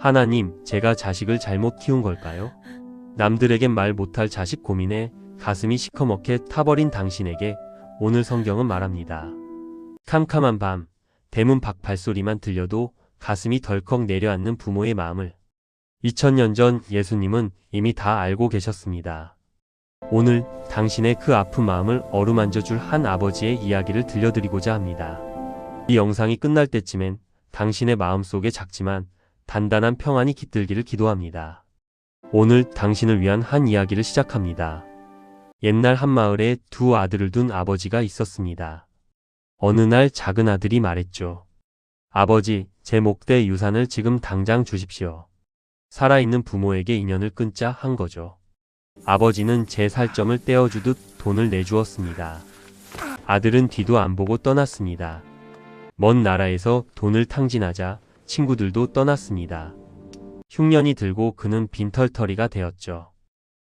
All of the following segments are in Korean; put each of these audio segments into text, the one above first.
하나님, 제가 자식을 잘못 키운 걸까요? 남들에겐 말 못할 자식 고민에 가슴이 시커멓게 타버린 당신에게 오늘 성경은 말합니다. 캄캄한 밤, 대문 밖 발소리만 들려도 가슴이 덜컥 내려앉는 부모의 마음을 2000년 전 예수님은 이미 다 알고 계셨습니다. 오늘 당신의 그 아픈 마음을 어루만져 줄 한 아버지의 이야기를 들려드리고자 합니다. 이 영상이 끝날 때쯤엔 당신의 마음속에 작지만 단단한 평안이 깃들기를 기도합니다. 오늘 당신을 위한 한 이야기를 시작합니다. 옛날 한 마을에 두 아들을 둔 아버지가 있었습니다. 어느 날 작은 아들이 말했죠. 아버지, 제 목대 유산을 지금 당장 주십시오. 살아있는 부모에게 인연을 끊자 한 거죠. 아버지는 제 살점을 떼어주듯 돈을 내주었습니다. 아들은 뒤도 안 보고 떠났습니다. 먼 나라에서 돈을 탕진하자 친구들도 떠났습니다. 흉년이 들고 그는 빈털터리가 되었죠.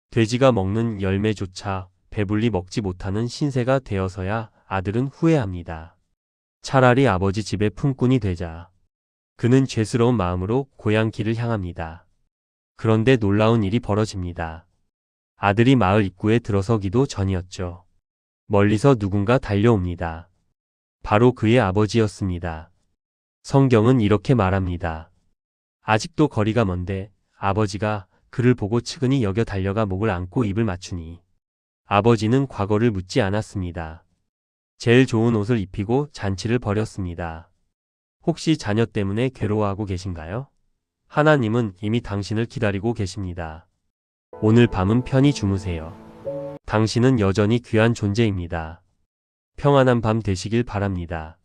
돼지가 먹는 열매조차 배불리 먹지 못하는 신세가 되어서야 아들은 후회합니다. 차라리 아버지 집에 품꾼이 되자. 그는 죄스러운 마음으로 고향길을 향합니다. 그런데 놀라운 일이 벌어집니다. 아들이 마을 입구에 들어서기도 전이었죠. 멀리서 누군가 달려옵니다. 바로 그의 아버지였습니다. 성경은 이렇게 말합니다. 아직도 거리가 먼데 아버지가 그를 보고 측은히 여겨 달려가 목을 안고 입을 맞추니 아버지는 과거를 묻지 않았습니다. 제일 좋은 옷을 입히고 잔치를 벌였습니다. 혹시 자녀 때문에 괴로워하고 계신가요? 하나님은 이미 당신을 기다리고 계십니다. 오늘 밤은 편히 주무세요. 당신은 여전히 귀한 존재입니다. 평안한 밤 되시길 바랍니다.